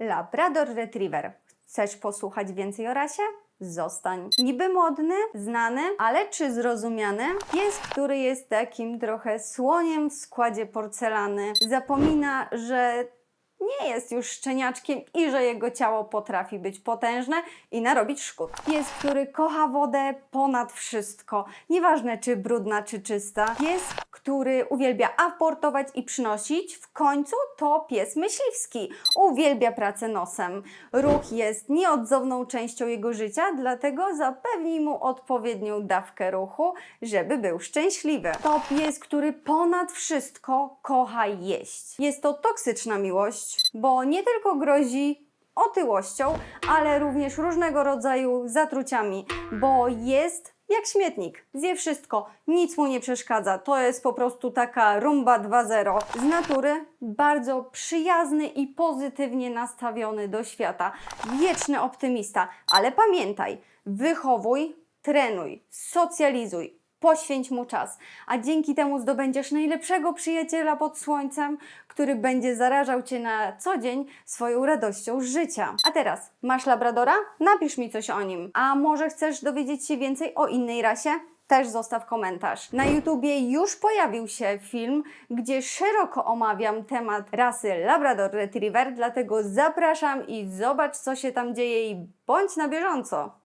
Labrador Retriever. Chcesz posłuchać więcej o rasie? Zostań. Niby modny, znany, ale czy zrozumiany? Pies, który jest takim trochę słoniem w składzie porcelany. Zapomina, że nie jest już szczeniaczkiem i że jego ciało potrafi być potężne i narobić szkód. Pies, który kocha wodę ponad wszystko, nieważne czy brudna, czy czysta. Pies, który uwielbia aportować i przynosić. W końcu to pies myśliwski. Uwielbia pracę nosem. Ruch jest nieodzowną częścią jego życia, dlatego zapewnij mu odpowiednią dawkę ruchu, żeby był szczęśliwy. To pies, który ponad wszystko kocha jeść. Jest to toksyczna miłość, bo nie tylko grozi otyłością, ale również różnego rodzaju zatruciami, bo jest jak śmietnik. Zje wszystko, nic mu nie przeszkadza. To jest po prostu taka rumba 2.0. Z natury bardzo przyjazny i pozytywnie nastawiony do świata. Wieczny optymista, ale pamiętaj, wychowuj, trenuj, socjalizuj. Poświęć mu czas, a dzięki temu zdobędziesz najlepszego przyjaciela pod słońcem, który będzie zarażał cię na co dzień swoją radością życia. A teraz, masz labradora? Napisz mi coś o nim. A może chcesz dowiedzieć się więcej o innej rasie? Też zostaw komentarz. Na YouTubie już pojawił się film, gdzie szeroko omawiam temat rasy Labrador Retriever, dlatego zapraszam i zobacz, co się tam dzieje i bądź na bieżąco.